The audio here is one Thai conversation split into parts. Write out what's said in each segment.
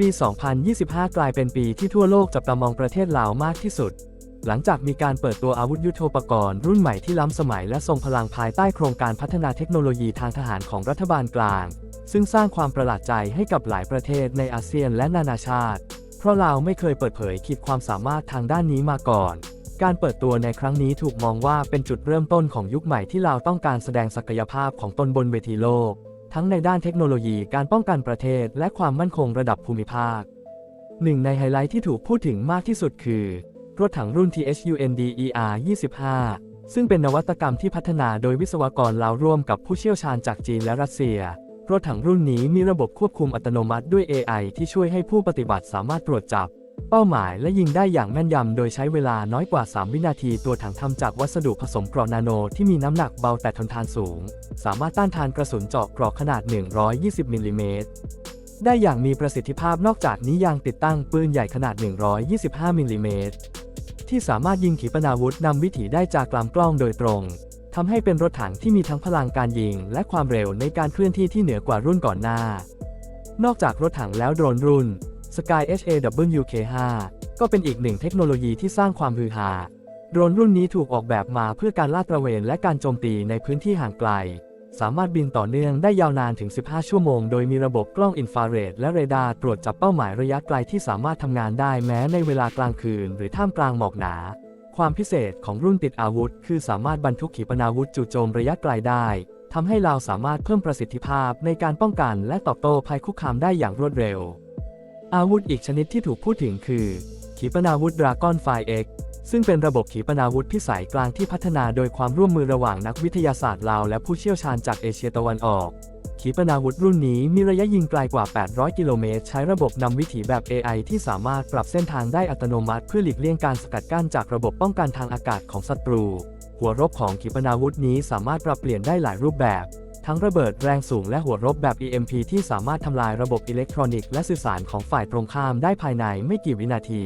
ปี 2025 กลายเป็นปีที่ทั่วโลกจับตามองประเทศลาวมากที่สุด หลังจากมีการเปิดตัวอาวุธยุโทโธปกรณ์รุ่นใหม่ที่ล้ำสมัยและทรงพลังภายใต้โครงการพัฒนาเทคโนโลยีทางทหารของรัฐบาลกลาง ซึ่งสร้างความประหลาดใจให้กับหลายประเทศในอาเซียนและนานาชาติ เพราะลาวไม่เคยเปิดเผยขีดความสามารถทางด้านนี้มาก่อน การเปิดตัวในครั้งนี้ถูกมองว่าเป็นจุดเริ่มต้นของยุคใหม่ที่ลาวต้องการแสดงศักยภาพของตนบนเวทีโลก ทั้งในด้านเทคโนโลยีการป้องกันประเทศ และความมั่นคงระดับภูมิภาค หนึ่งในไฮไลท์ที่ถูกพูดถึงมากที่สุดคือ รถถังรุ่น THUNDER 25 ซึ่งเป็นนวัตกรรมที่พัฒนาโดยวิศวกรลาวร่วมกับผู้เชี่ยวชาญจากจีนและรัสเซีย รถถังรุ่นนี้มีระบบควบคุมอัตโนมัติด้วย AI ที่ช่วยให้ผู้ปฏิบัติสามารถตรวจจับ เป้าหมายและยิงได้อย่างแม่นยำ โดยใช้เวลาน้อยกว่า 3 วินาที ตัวถังทำจากวัสดุผสมกราะนาโนที่มีน้ำหนักเบาแต่ทนทานสูง สามารถต้านทานกระสุนเจาะเกราะขนาด 120มิลลิเมตรได้อย่างมีประสิทธิภาพนอกจากนี้ยังติดตั้งปืนใหญ่ขนาด 125มิลลิเมตรที่สามารถยิงขีปนาวุธนำวิถีได้จากลำกล้องโดยตรงทำให้เป็นรถถังที่มีทั้งพลังการยิง และความเร็วในการเคลื่อนที่ที่เหนือกว่ารุ่นก่อนหน้า นอกจากรถถังแล้วโดรนรุ่น Sky HAWK5 ก็เป็นอีกหนึ่งเทคโนโลยีที่สร้างความฮือฮา โดรนรุ่นนี้ถูกออกแบบมาเพื่อการลาดตระเวนและการโจมตีในพื้นที่ห่างไกล สามารถบินต่อเนื่องได้ยาวนานถึง 15 ชั่วโมง โดยมีระบบกล้องอินฟราเรดและเรดาร์ตรวจจับเป้าหมายระยะไกลที่สามารถทำงานได้แม้ในเวลากลางคืน หรือท่ามกลางหมอกหนา ความพิเศษของรุ่นติดอาวุธ คือสามารถบรรทุกขีปนาวุธจู่โจมระยะไกลได้ทำให้เราสามารถเพิ่มประสิทธิภาพในการป้องกันและตอบโต้ภัยคุกคามได้อย่างรวดเร็ว อาวุธอีกชนิดที่ถูกพูดถึงคือ ขีปนาวุธ Dragon f i e X ซึ่งเป็นระบบขีปนาวุธพิสัยกลางที่พัฒนาโดยความร่วมมือระหว่างนักวิทยาศาสตร์ลาวและผู้เชี่ยวชาญจากเอเชียตะวันออก ขีปนาวุธรุ่นนี้มีระยะยิงไกลกว่า 800 กิโลเมตร ใช้ระบบนำวิถีแบบ AI ที่สามารถปรับเส้นทางได้อัตโนมัติ เพื่อหลีกเลี่ยงการสกัดกั้นจากระบบป้องกันทางอากาศของศัตรู หัวรบของขีปนาวุธนี้สามารถปรับเปลี่ยนได้หลายรูปแบบ ทั้งระเบิดแรงสูงและหัวรบแบบ EMP ที่สามารถทำลายระบบอิเล็กทรอนิกส์และสื่อสารของฝ่ายตรงข้ามได้ภายในไม่กี่วินาที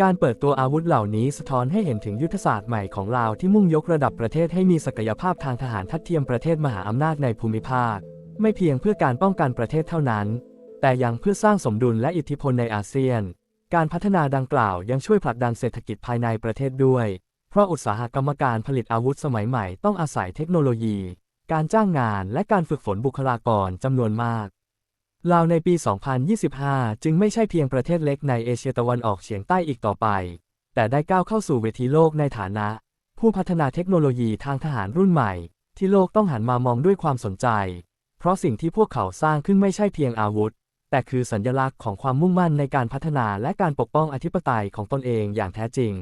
การเปิดตัวอาวุธเหล่านี้สะท้อนให้เห็นถึงยุทธศาสตร์ใหม่ของลาวที่มุ่งยกระดับประเทศให้มีศักยภาพทางทหารทัดเทียมประเทศมหาอำนาจในภูมิภาค ไม่เพียงเพื่อการป้องกันประเทศเท่านั้น แต่ยังเพื่อสร้างสมดุลและอิทธิพลในอาเซียน การพัฒนาดังกล่าวยังช่วยผลักดันเศรษฐกิจภายในประเทศด้วย เพราะอุตสาหกรรมการผลิตอาวุธสมัยใหม่ต้องอาศัยเทคโนโลยี การจ้างงานและการฝึกฝนบุคลากรจำนวนมาก ลาวในปี 2025 จึงไม่ใช่เพียงประเทศเล็กในเอเชียตะวันออกเฉียงใต้อีกต่อไป แต่ได้ก้าวเข้าสู่เวทีโลกในฐานะ ผู้พัฒนาเทคโนโลยีทางทหารรุ่นใหม่ ที่โลกต้องหันมามองด้วยความสนใจ เพราะสิ่งที่พวกเขาสร้างขึ้นไม่ใช่เพียงอาวุธ แต่คือสัญลักษณ์ของความมุ่งมั่นในการพัฒนาและการปกป้องอธิปไตยของตนเองอย่างแท้จริง